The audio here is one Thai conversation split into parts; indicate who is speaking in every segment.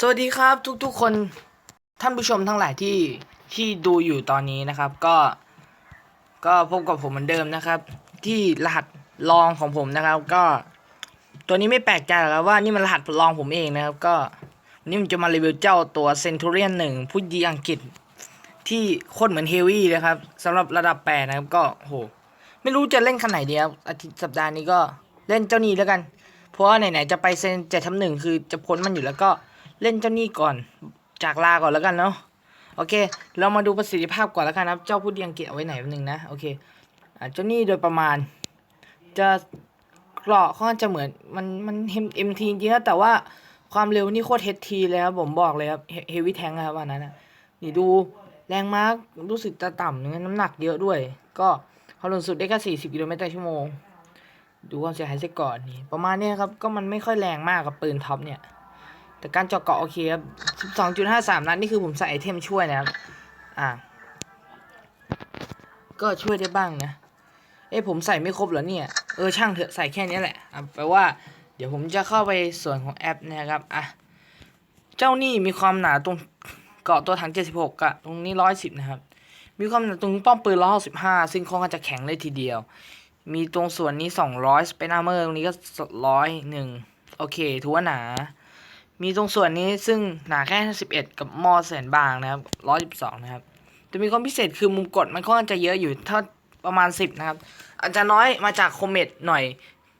Speaker 1: สวัสดีครับทุกๆคนท่านผู้ชมทั้งหลายที่ที่ดูอยู่ตอนนี้นะครับก็ ก็พบกับผมเหมือนเดิมนะครับ ที่รหัสรองของผมนะครับ ก็ ตัวนี้ไม่แปลกใจหรอกครับว่านี่มันรหัสรองผมเองนะครับ ก็วันนี้ผมจะมารีวิวเจ้าตัวเซนทูเรียนหนึ่งผู้ยิงอังกฤษ ที่โคตรเหมือนเฮวี่นะครับสำหรับระดับแปดนะครับก็โหไม่รู้จะเล่นคันไหนดีครับอาทิตย์สัปดาห์นี้ก็เล่นเจ้านี้แล้วกัน เพราะว่าไหนๆจะไปเซนเจ็ดทำหนึ่งคือจะพ้นมันอยู่แล้วก็ เล่นเจ้านี้ก่อน จากลาก่อนแล้วกันเนาะโอเค เรามาดูประสิทธิภาพก่อนแล้วกันครับ เจ้าผู้ดียงเกตเอาไว้ไหนแป๊บนึงนะโอเคเจ้านี่โดยประมาณ จะเกราะค่อนข้างจะเหมือนมันมันเอ็มทีจริงนะแต่ว่าความเร็วนี่โคตรเฮดทีเลยครับผมบอกเลยครับเฮฟวี่แทงครับวันนั้นนะนี่ดูแรงม้ารู้สึกจะต่ำนะน้ำหนักเยอะด้วย ก็ความเร็วสุดได้แค่40กิโลเมตรต่อชั่วโมง ดูความเสียหายซะก่อนนี่ประมาณนี้ครับก็มันไม่ค่อยแรงมากกับปืนท็อปเนี่ย แต่การเจาะเกาะโอเคครับ12.53นัดนี่คือผมใส่ไอเทมช่วยนะครับ อ่า ก็ช่วยได้บ้างนะ เอ้ผมใส่ไม่ครบเหรอเนี่ย เออช่างเถอะใส่แค่นี้แหละอะแปลว่า เดี๋ยวผมจะเข้าไปส่วนของแอปนะครับ อะ เจ้านี่มีความหนาตรงเกาะตัวถัง76กะตรงนี้110นะครับ มีความหนาตรงป้อมปืน165ซึ่งค่อนข้างจะแข็งเลยทีเดียว มีตรงส่วนนี้200สเปนอาเมอร์ตรงนี้ก็ร้อยหนึ่งโอเคถือว่าหนา มีตรงส่วนนี้ซึ่งหนาแค่11กับมอแสนบางนะครับ 112 นะครับ จะมีความพิเศษคือมุมกดมันค่อางจะเยอะอยู่ถ้าประมาณ 10 นะครับ อาจจะน้อยมาจากโคเมตหน่อย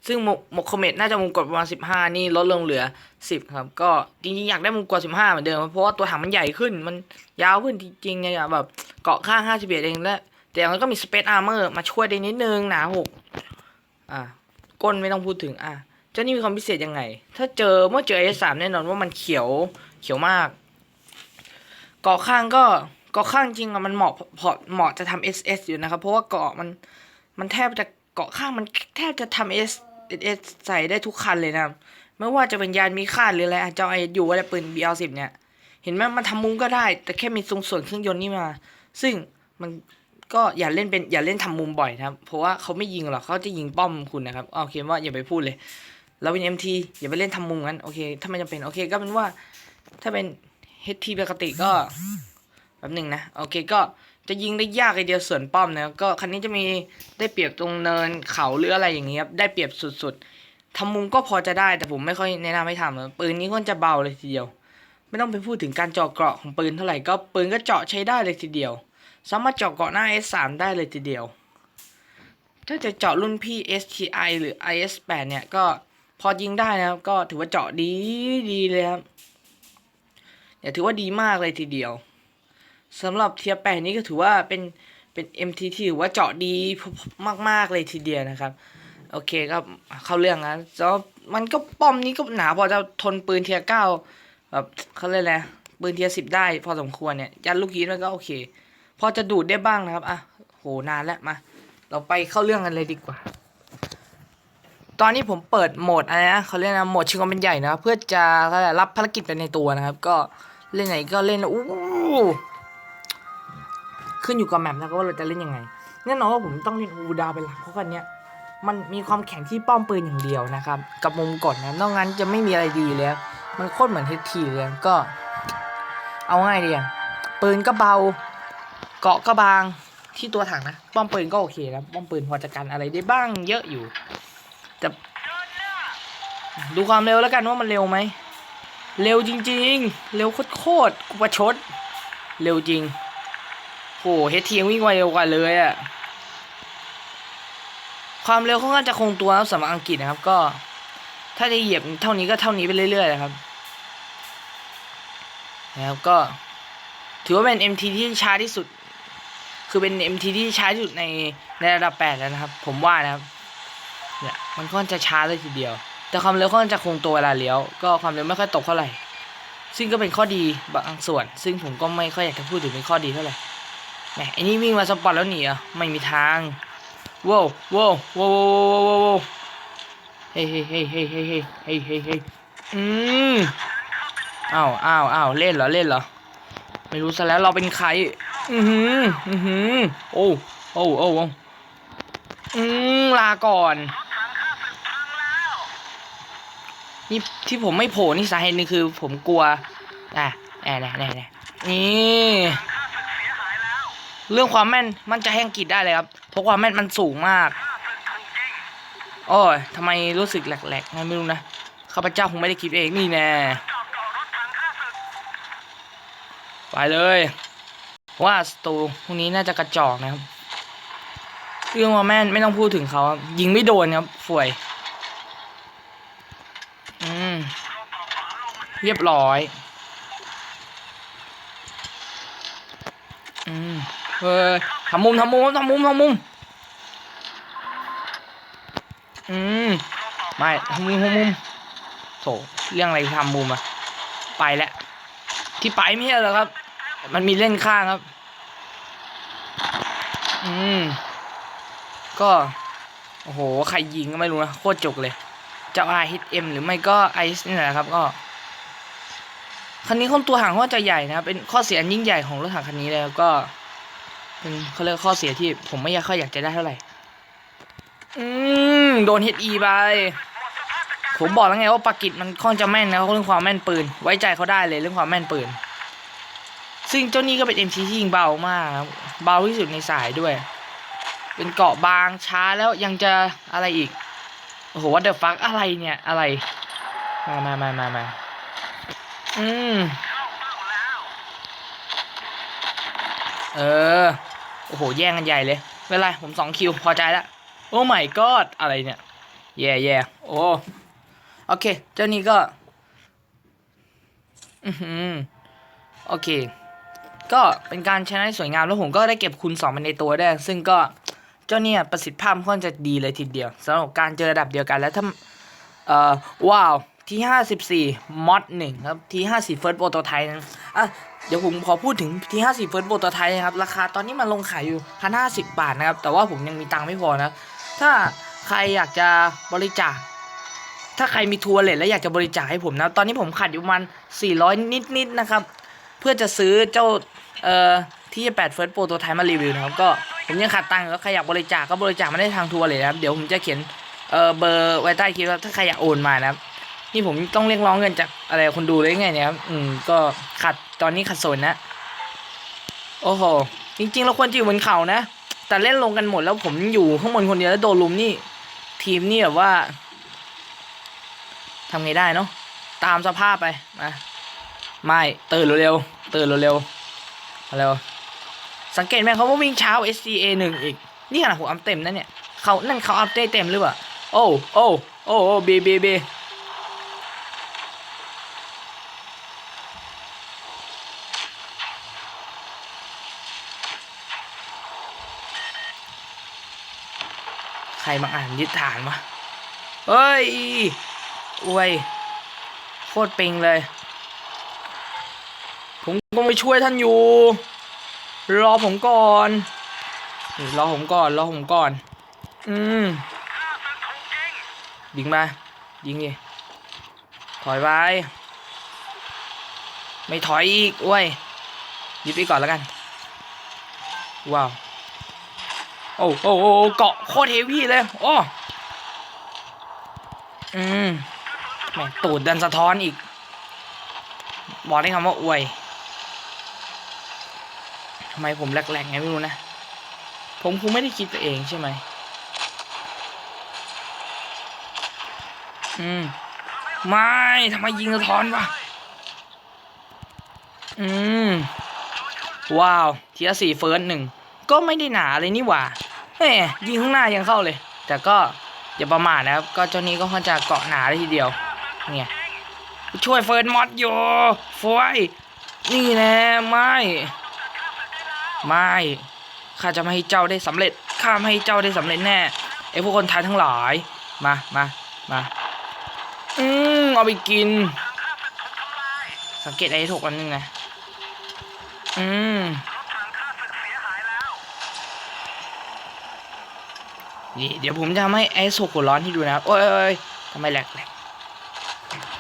Speaker 1: ซึ่งหมกโคเมตน่าจะมุมกดประมาณ 15 นี่ลดลงเหลือ 10 ครับ ก็จริงๆ อยากได้มุมกด 15 เหมือนเดิม เพราะว่าตัวถังมันใหญ่ขึ้น มันยาวขึ้นจริงๆเนี่ยแบบเกาะข้าง 51 เองแล้วแต่อย่างนั้นก็มีสเปซอาร์เมอร์มาช่วยได้นิดนึงหนา6อะก้นไม่ต้องพูดถึงอะ เจ้านี่มีความพิเศษยังไง ถ้าเจอเมื่อเจอ S3 แน่นอนว่ามันเขียวเขียวมากเกาะข้างก็เกาะข้างจริงอะมันเหมาะพอเหมาะจะทำ SS อยู่นะครับ เพราะว่าเกาะมันมันแทบจะเกาะข้างมันแทบจะทำ S SS ใส่ได้ทุกคันเลยนะไม่ว่าจะเป็นยานมีค่าหรืออะไรอะเจ้าไอยูอะไรปืน BL10 เนี่ย เห็นไหมมันทำมุมก็ได้ แต่แค่มีตรงส่วนเครื่องยนต์นี่มา ซึ่งมันก็อย่าเล่นเป็นอย่าเล่นทำมุมบ่อยนะครับ เพราะว่าเขาไม่ยิงหรอกเขาจะยิงป้อมคุณนะครับโอเคว่าอย่าไปพูดเลย เราเป็น MT อย่าไปเล่นทำมุมงั้นโอเค ถ้าไม่จำเป็นโอเคก็เป็นว่า ถ้าเป็น HT ปกติก็แป๊บหนึ่งนะโอเคก็จะยิงได้ยากไอเดียวส่วนป้อมนะก็คันนี้จะมีได้เปรียบตรงเนินเขาหรืออะไรอย่างเงี้ยครับได้เปรียบสุดๆทำมุมก็พอจะได้แต่ผมไม่ค่อยแนะนำให้ทำนะปืนนี้ก็จะเบาเลยทีเดียว ไม่ต้องไปพูดถึงการเจาะเกราะของปืนเท่าไหร่ก็ปืนก็เจาะใช้ได้เลยทีเดียว สามารถเจาะเกราะหน้า S3 ได้เลยทีเดียว ถ้าจะเจาะรุ่นพี่ STI หรือ IS8 เนี่ยก็ พอยิงได้นะครับ ก็ถือว่าเจาะดีดีเลยครับเนี่ยถือว่าดีมากเลยทีเดียวสำหรับเทียแปดนี้ก็ถือว่าเป็นเป็น MT ที่ถือว่าเจาะดีมาก ๆ เลยทีเดียวนะครับ โอเคก็เข้าเรื่องนะแล้วมันก็ป้อมนี้ก็หนาพอจะทนปืนเทียเก้าแบบเขาเรียกอะไรปืนเทียสิบได้ พอสมควรเนี่ยยันลูกยีนมันก็โอเค พอจะดูดได้บ้างนะครับอะโหนานแล้วมา เราไปเข้าเรื่องกันเลยดีกว่า ตอนนี้ผมเปิดโหมดอะไรนะเขาเรียกนะโหมดชิงความเป็นใหญ่นะเพื่อจะเขาเรียกรับภารกิจไปในตัวนะครับ ก็เล่นไหนก็เล่นอู้ขึ้นอยู่กับแมปนะครับว่าเราจะเล่นยังไงแน่นอนว่าผมต้องเล่นอูดาวเป็นหลักเพราะคันเนี้ยมันมีความแข็งที่ป้อมปืนอย่างเดียวนะครับ กับมุมกดนะนอกนั้นจะไม่มีอะไรดีเลยมันโคตรเหมือนเฮทีเลยก็ เอาง่ายดีอะปืนก็เบา เกาะก็บางที่ตัวถังนะ ป้อมปืนก็โอเคนะป้อมปืนพอจะกันอะไรได้บ้างเยอะอยู่ แต่ดูความเร็วแล้วกันว่ามันเร็วไหม เร็วจริง ๆ เร็วโคตรๆกูประชด เร็วจริงโหเฮดทียงวิ่งไวเร็วกว่าเลยอะความเร็วเขาก็จะคงตัวสำหรับอังกฤษนะครับ ก็ ถ้าจะเหยียบเท่านี้ก็เท่านี้ไปเรื่อยๆนะครับแล้วก็ ถือว่าเป็น MT ที่ช้าที่สุด คือเป็น MT ที่ช้าที่สุดในในระดับ 8 แล้วนะครับ ผมว่านะครับ เนี่ยมันค่อนจะช้าเลยทีเดียว แต่ความเร็วค่อนจะคงตัวเวลาเลี้ยว ก็ความเร็วไม่ค่อยตกเท่าไหร่ ซึ่งก็เป็นข้อดีบางส่วน ซึ่งผมก็ไม่ค่อยอยากจะพูดถึงเป็นข้อดีเท่าไหร่แหมไอ้นี่วิ่งมาสปอร์ตแล้วหนีเหรอะไม่มีทางว้าวว้าวว้าวว้าวว้าวเฮ้ยเฮ้ยเฮ้ยเฮ้ยเฮ้ยเฮ้ยเฮ้ยเฮ้ยเฮ้อืมอ้าวอ้าวอ้าวเล่นเหรอเล่นเหรอไม่รู้ซะแล้วเราเป็นใคร อือหือ อือหือ โอ้ โอ้ โอ้โอ้อืมลาก่อน นี่ที่ผมไม่โผล่นี่สาเหตุหนึงคือ ผมกลัวอะแน่แน่แน่นี่เรื่องความแม่นมันจะแห้งกรีดได้เลยครับเพราะความแม่นมันสูงมากโอ้ยทำไมรู้สึกแหลกๆไงไม่รู้นะข้าพเจ้าคงไม่ได้คิดเองนี่แน่ไปเลย ว่าสตูพวกนี้น่าจะกระจอกนะครับเรื่องว่าแม่นไม่ต้องพูดถึงเขายิงไม่โดนครับฝ่วย อืม เรียบร้อย อืมเฮ้ยทำมุมทำมุมทำมุมทำมุม อืม ไม่ทำมุมทำมุมโถเรื่องอะไรทำมุมอะไปแล้ว ที่ไปไม่ใช่เหรอครับ มันมีเล่นข้างครับ อืม ก็ โอ้โห ใครยิงก็ไม่รู้นะ โคตรจกเลย เจ้า R H M หรือไม่ก็ไอซ์นี่แหละครับก็ คันนี้คนตัวหางก็จะใหญ่นะเป็นข้อเสียอันยิ่งใหญ่ของรถถังคันนี้เลยครับก็ เป็นเขาเรียกข้อเสียที่ผมไม่อยากค่อยอยากจะได้เท่าไหร่ อืมโดน HE ไปผมบอกแล้วไงว่าปากิจมันค่อนจะแม่นนะเรื่องความแม่นปืน ไว้ใจเขาได้เลยเรื่องความแม่นปืน ซึ่งเจ้านี่ก็เป็น MC ที่ยิงเบามากเบาที่สุดในสายด้วย เป็นเกาะบางช้าแล้วยังจะอะไรอีกโอ้โหวัดเดอร์ฟักอะไรเนี่ยอะไร มามามามามา อืมเออ โอ้โห แย่งกันใหญ่เลยไม่เป็นไรผมสองคิว พอใจแล้ว โอ้ my god อะไรเนี่ย แย่แย่โอ้ โอเค เจ้านี้ก็ อือหือ โอเค ก็เป็นการชนะที่สวยงามแล้วผมก็ได้เก็บคูณสองไปในตัวได้ ซึ่งก็เจ้าเนี่ยประสิทธิภาพค่อนจะดีเลยทีเดียวสำหรับการเจอระดับเดียวกันแล้วถ้า เอ่อ ว้าว ที่ห้าสิบสี่มอดหนึ่งครับที่ห้าสี่เฟิร์สโปรโตไทป์นะอะเดี๋ยวผมขอพูดถึงที่ห้าสี่เฟิร์สโปรโตไทป์นะครับ ราคาตอนนี้มันลงขายอยู่พันห้าสิบบาทนะครับ แต่ว่าผมยังมีตังค์ไม่พอนะ ถ้าใครอยากจะบริจาค ถ้าใครมีทัวร์เลทแล้วอยากจะบริจาคให้ผมนะ ตอนนี้ผมขาดอยู่ประมาณ400นิดๆนะครับ เพื่อจะซื้อเจ้าเอ่อที่8 First Pro ตัวไทยมารีวิวนะครับ ก็ผมยังขาดตังค์แล้วใครอยากบริจาคก็บริจาคมาได้ทางทัวร์เลยนะครับ เดี๋ยวผมจะเขียนเอ่อเบอร์ไว้ใต้คลิปครับถ้าใครอยากโอนมานะครับ นี่ผมต้องเรียกร้องเงินจากอะไรคนดูเลยไงเนี่ยครับ อืม ก็ขัดตอนนี้ขัดสนนะ โอ้โห จริง ๆ เราควรจะอยู่บนเขานะ แต่เล่นลงกันหมดแล้วผมอยู่ข้างบนคนเดียวแล้วโดนลุมนี่ ทีมนี่แบบว่าทำไงได้เนาะ ตามสภาพไปมาไม่ตื่นเร็วๆตื่นเร็วๆเร็วสังเกตไหมเขาว่าวิ่งเช้า SCA หนึ่งอีก นี่ขนาดผมอัพเต็มนะเนี่ยเขานั่นเขาอัพได้เต็มหรือเปล่า โอ้ โอ้ โอ้โอ้บีบีบี รมาอ่านยึดฐานวะเฮ้ยอวยโคตรปิงเลย ผมก็ไปช่วยท่านอยู่ รอผมก่อนรอผมก่อนรอผมก่อน อืมยิงมา ยิงดิถอยไปไม่ถอยอีกอ้วยยึดไปก่อนแล้วกัน ว้าว โอ้โอ้โอ้เกาะโคตรเฮวี่เลย โอ้อืมแม่งตูดดันสะท้อนอีก บอกได้คำว่าอวยทำไมผมแหลกๆไงไม่รู้นะ ผมคงไม่ได้คิดไปเองใช่ไหมอืม ไม่ทำไมยิงสะท้อนวะอืม ว้าวเทียสี่เฟิร์สหนึ่ง ก็ไม่ได้หนาเลยนี่หว่า แหมยิงข้างหน้ายังเข้าเลย แต่ก็อย่าประมาทนะครับ ก็เจ้านี้ก็ค่อนจะเกาะหนาได้ทีเดียวเนี่ยช่วยเฟิร์นมอดอยู่ฟวยนี่แน่ไม่ไม่ข้าจะไม่ให้เจ้าได้สำเร็จข้าไม่ให้เจ้าได้สำเร็จแน่ไอ้พวกคนไทยทั้งหลายมามามาอืมเอาไปกิน สังเกตไอ้ถูกอันนึงนะอืม นี่เดี๋ยวผมจะทำให้ไอ้สุกหัวร้อนที่ดูนะครับโอ้ยโอ้ยทำไมแหลกแหลก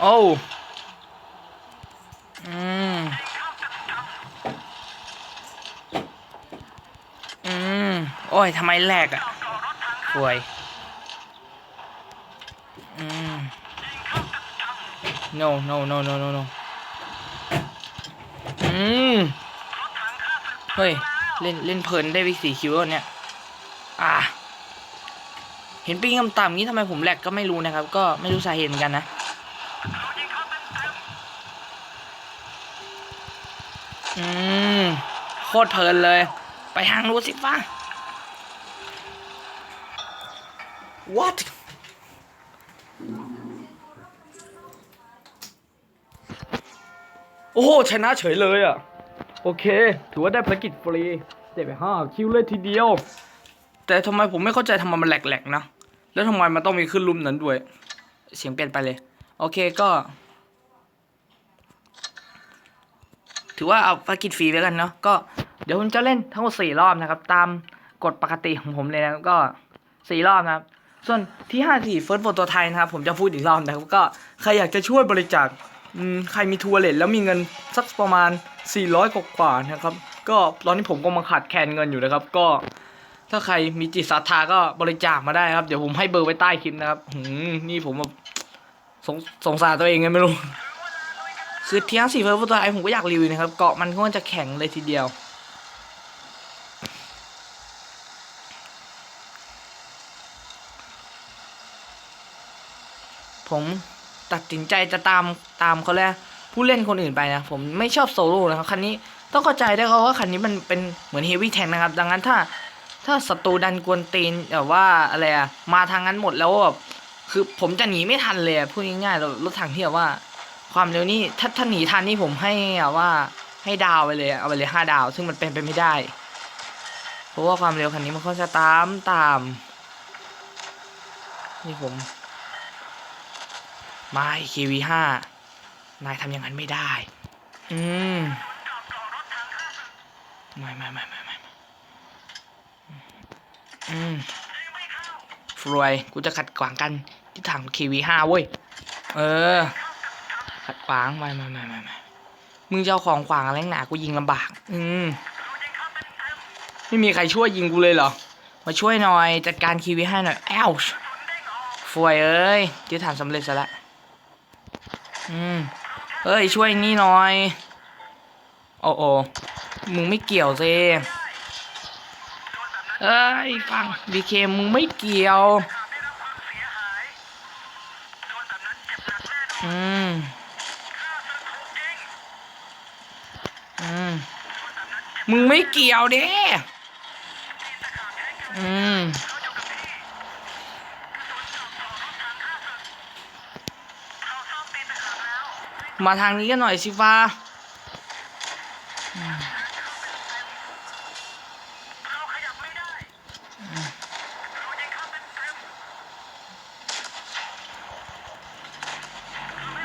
Speaker 1: โอ้อืมอืมโอ้ยทำไมแหลกอะป่วยอืม no no no no no no อืมเฮ้ย เล่นเล่นเพลินได้วิสี่คิวแล้วเนี่ย อ่า เห็นปิ้งต่ำๆนี้ทำไมผมแหลกก็ไม่รู้นะครับ ก็ไม่รู้สาเหตุเหมือนกันนะอืมโคตรเพลินเลย ไปทางนู้นสิฟ้า what โอ้โหชนะเฉยเลยอะ โอเค ถือว่าได้ภารกิจฟรีเจ็บไปห้าคิวเลยทีเดียว แต่ทำไมผมไม่เข้าใจทำไมมันแหลกๆนะ แล้วทำไมมันต้องมีขึ้นรุ่มนั้นด้วย เสียงเปลี่ยนไปเลย โอเคก็ ถือว่าเอาภารกิจฟรีไว้กันเนาะก็เดี๋ยวผมจะเล่นทั้งหมดสี่รอบนะครับ ตามกฎปกติของผมเลยนะก็สี่รอบนะครับ ส่วนที่ห้าสี่เฟิร์สโฟตัวไทยนะครับ ผมจะพูดอีกรอบนะครับ ก็ใครอยากจะช่วยบริจาคอืมใครมีทัวร์เลทแล้วมีเงินสักประมาณ 400 กว่าๆนะครับ ก็ตอนนี้ผมก็มาขาดแคลนเงินอยู่นะครับ ก็ ถ้าใครมีจิตศรัทธาก็บริจาคมาได้ครับ เดี๋ยวผมให้เบอร์ไว้ใต้คลิปนะครับหืมนี่ผมแบบสงสงสารตัวเองไงไม่รู้ คือเทียงสีเฟิร์ตัวไอผมก็อยากรีวิวนะครับ เกาะมันก็จะแข็งเลยทีเดียว ผมตัดสินใจจะตามตามเขาแล้วผู้เล่นคนอื่นไปนะ ผมไม่ชอบโซโล่นะครับ คันนี้ต้องเข้าใจได้วยครับว่าคันนี้มันเป็นเหมือนเฮฟวี่แทงนะครับ ดังนั้นถ้า ถ้าศัตรูดันกวนตีนแบบว่าอะไรอะมาทางนั้นหมดแล้วแบบคือผมจะหนีไม่ทันเลยพูดง่ายๆแล้วรถถังที่แบบว่า ความเร็วนี่ถ้าถ้าหนีทันนี่ผมให้อะว่าให้ดาวไปเลยเอาไปเลยห้าดาว ซึ่งมันเป็นไปไม่ได้ เพราะว่าความเร็วคันนี้มันค่อนข้างตามตามนี่ผมไม่คีวีห้านายทำอย่างนั้นไม่ได้ อืม ไม่ไม่ไม่ไม่ อืมฟรวยกูจะขัดขวางกันที่ถังคีวีห้าเว้ย เออ ขัดขวางไม่ไม่ไม่ไม่ไม่มึงจะเอาของขวางอะไรหนากูยิงลำบาก อืม ไม่มีใครช่วยยิงกูเลยเหรอ มาช่วยหน่อย จัดการคีวีให้หน่อยแอลฟรวยเอ้ยยึดฐานสำเร็จซะละ อืม เอ้ย ช่วยนี่หน่อย โอ้โอมึงไม่เกี่ยวสิ เอ้ยฟังบีเคมึงไม่เกี่ยว อืม อืม มึงไม่เกี่ยวเด้อืมมาทางนี้กันหน่อยสิฟ้า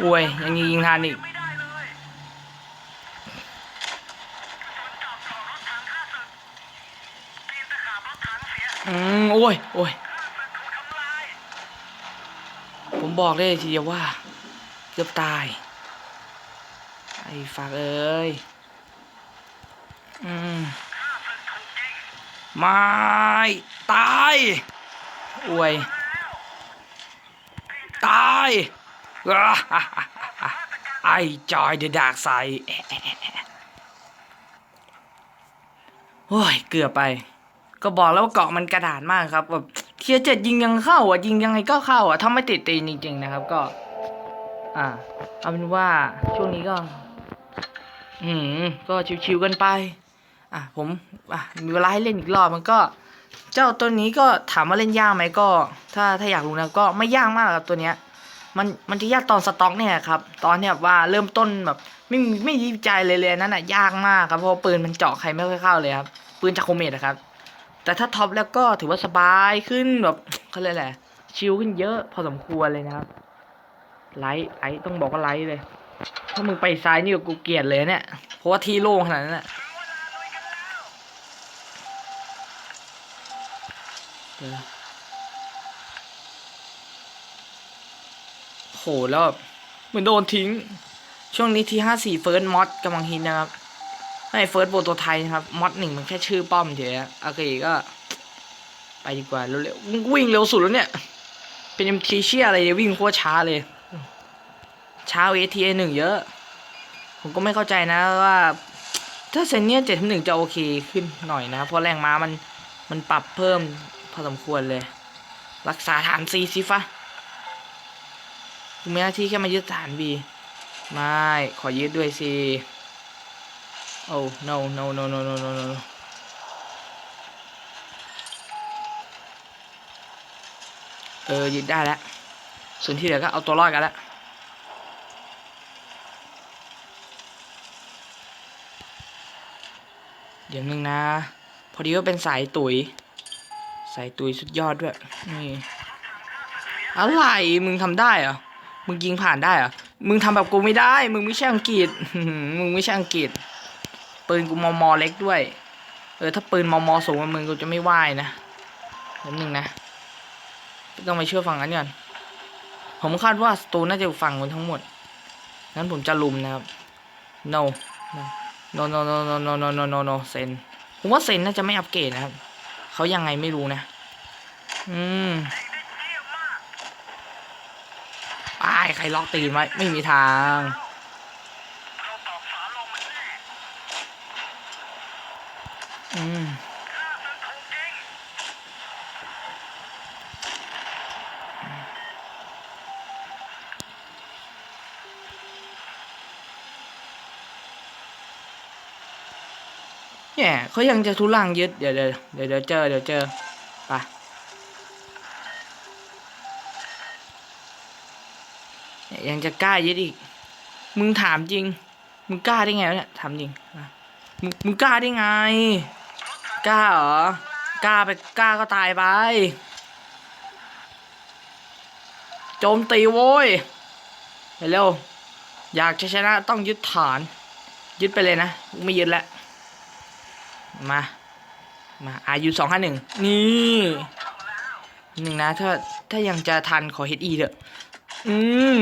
Speaker 1: อวยยังยิงทันอีกอืมโอ้ยโอ้ยผมบอกเลยทีเดียวว่าเกือบตาย ไอ้ฝากเอ้ย อืมไม่ตายอวย ตาย ไอ้จอยเดอะดาร์กไซด์โอ้ย เกือบไป ก็บอกแล้วว่าเกาะมันกระดานมากครับแบบเทียเจ็ดยิงยังเข้าอะยิงยังไงก็เข้าอะถ้าไม่ติดตีนจริง ๆ นะครับ ก็ อ่าเอาเป็นว่าช่วงนี้ก็ อืมก็ชิวๆกันไป อะผมอะมีเวลาให้เล่นอีกรอบมันก็ เจ้าตัวนี้ก็ถามว่าเล่นยากไหมก็ ถ้าถ้าอยากรู้นะก็ไม่ยากมากครับตัวเนี้ย มันมันจะยากตอนสต็อกเนี่ยครับตอนที่แบบว่าเริ่มต้นแบบไม่ไม่ยิบใจเลยเลยนั่นน่ะยากมากครับเพราะปืนมันเจาะใครไม่ค่อยเข้าเลยครับปืนจากโคเมดนะครับ แต่ถ้าท็อปแล้วก็ถือว่าสบายขึ้นแบบเขาเรียกอะไรชิลขึ้นเยอะพอสมควรเลยนะครับไลท์ไลท์ต้องบอกว่าไลท์เลย ถ้ามึงไปซ้ายนี่กูเกลียดเลยเนี่ยเพราะว่าที่โล่งขนาดนั้นน่ะเดี๋ยวนะ โหแล้วแบบเหมือนโดนทิ้ง ช่วงนี้ทีห้าสี่เฟิร์สมอสกำลังฮิตนะครับให้เฟิร์สโบตัวไทยนะครับมอสหนึ่งมันแค่ชื่อป้อมเฉยโอเคก็ ไปดีกว่าเร็วๆวิ่งเร็วสุดแล้วเนี่ย เป็นเอ็มทีเชียอะไรเนี่ยวิ่งโคตรช้าเลยช้าเอทีเอหนึ่งเยอะ ผมก็ไม่เข้าใจนะว่า ถ้าเซนเนียเจ็ดหนึ่งจะโอเคขึ้นหน่อยนะ เพราะแรงม้ามันมันปรับเพิ่มพอสมควรเลย รักษาฐานซีสิฟะ กูมีหน้าที่แค่มายึดฐานบีไม่ ขอยึดด้วยสิโอ้ no no no no no no no เออยึดได้แล้ว ส่วนที่เหลือก็เอาตัวรอดกันแล้วเดี๋ยวนึงนะ พอดีว่าเป็นสายตุย สายตุยสุดยอดด้วย นี่ อะไร มึงทำได้เหรอ มึงยิงผ่านได้เหรอ มึงทำแบบกูไม่ได้ มึงไม่ใช่อังกฤษ มึงไม่ใช่อังกฤษ ปืนกูมอมอเล็กด้วย เออถ้าปืนมอมอสูงมึงกูจะไม่ไหวนะนิดนึงนะ ต้องไปเชื่อฝั่งนั้นก่อน ผมคาดว่าสตูน่าจะอยู่ฝั่งนู้นทั้งหมด งั้นผมจะลุมนะครับ no no no no no no no no no no เซนผมว่าเซนน่าจะไม่อัปเกรดนะครับ เขายังไงไม่รู้นะ อืม อ้ายใครล็อกตีนไว้ไม่มีทางอืมเนี่ยเขายังจะทุลังยึดเดี๋ยวเดี๋ยวเดี๋ยวเจอเดี๋ยวเจอไปเนี่ ยังจะกล้ายึดอีก มึงถามจริง มึงกล้าได้ไงวะเนี่ยถามจริงมึงมึงกล้าได้ไง กล้าเหรอ กล้าไปกล้าก็ตายไปโจมตีโว้ยเร็วอยากชนะต้องยึดฐาน ยึดไปเลยนะ ไม่ยึดแล้วมา มาอายุสองห้าหนึ่งนี่หนึ่งนะ ถ้าถ้ายังจะทันขอเฮดอีเถอะ อืม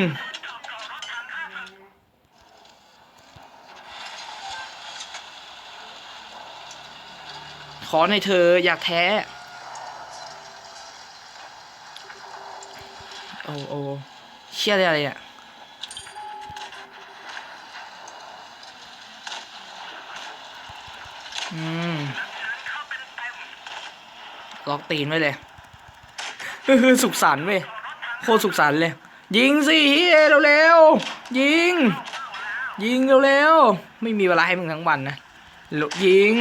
Speaker 1: ขอในอยเธออยากแท้ โอ้โอ้เชี่ยอะไรเนี่ยอืมล็อกตีนไว้เลยสุขสันต์เว้ยโคตรสุขสันต์เลย ยิงสิเฮียเร็วๆยิง ยิงเร็วๆไม่มีเวลาให้มึงทั้งวันนะลุยิง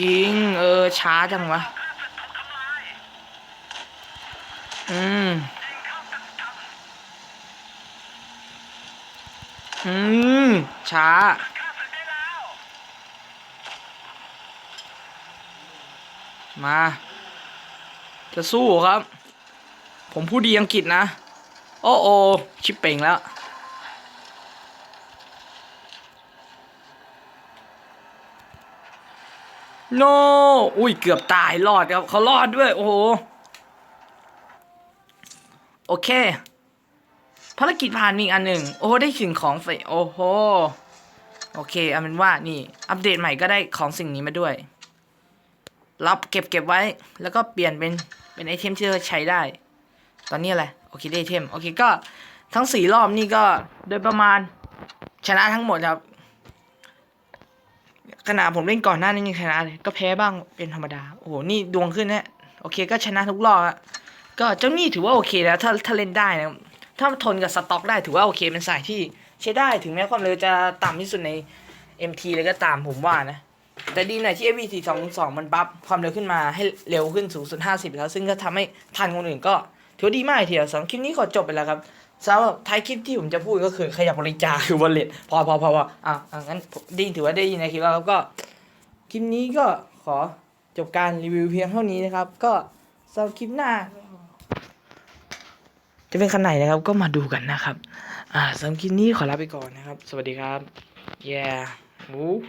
Speaker 1: ยิง เออ ช้าจังวะ อืม อืม ช้า มา จะสู้ครับ ผมพูดดีอังกฤษนะ โอ้โอ ชิปเป่งแล้ว โน อุ้ย เกือบตายรอดครับเขารอดด้วย โอ้โห โอเค ภารกิจผ่านอีกอันหนึ่ง โอ้ได้สิ่งของใส่โอ้โห โอเคเอาเป็นว่านี่ อัปเดตใหม่ก็ได้ของสิ่งนี้มาด้วย รับเก็บเก็บไว้ แล้วก็เปลี่ยนเป็น เป็นไอเทมที่เราใช้ได้ ตอนนี้อะไร โอเคได้ไอเทม โอเคก็ทั้งสี่รอบนี่ก็โดยประมาณชนะทั้งหมดครับ ขนาดผมเล่นก่อนหน้านี้ยังชนะเลยก็แพ้บ้างเป็นธรรมดา โอ้โห นี่ดวงขึ้นนี่โอเคก็ชนะทุกรอบอะก็เจ้านี่ถือว่าโอเคแล้วถ้าถ้าเล่นได้นะถ้าทนกับสต็อกได้ถือว่าโอเคเป็นสายที่ใช้ได้ถึงแม้ความเร็วจะต่ำที่สุดใน MT เลยก็ตามผมว่านะ แต่ดีหน่อยที่ FVT 2 2มันบัฟความเร็วขึ้นมาให้เร็วขึ้นสูงสุด 50 แล้ว ซึ่งก็ทำให้ทันคนอื่นก็ถือว่าดีมากทีเดียวสำหรับคลิปนี้ขอจบไปแล้วครับ สำหรับท้ายคลิปที่ผมจะพูดก็คือขยับบริจาคคือวอลเล็ตพอพอพอพออะอะงั้นไดีถือว่าได้ยินในคลิปแล้วครับก็คลิปนี้ก็ขอจบการรีวิวเพียงเท่านี้นะครับ ก็สำหรับคลิปหน้า จะเป็นคันไหนนะครับ ก็มาดูกันนะครับ อ่าสำหรับคลิปนี้ขอลาไปก่อนนะครับ สวัสดีครับ yeah มู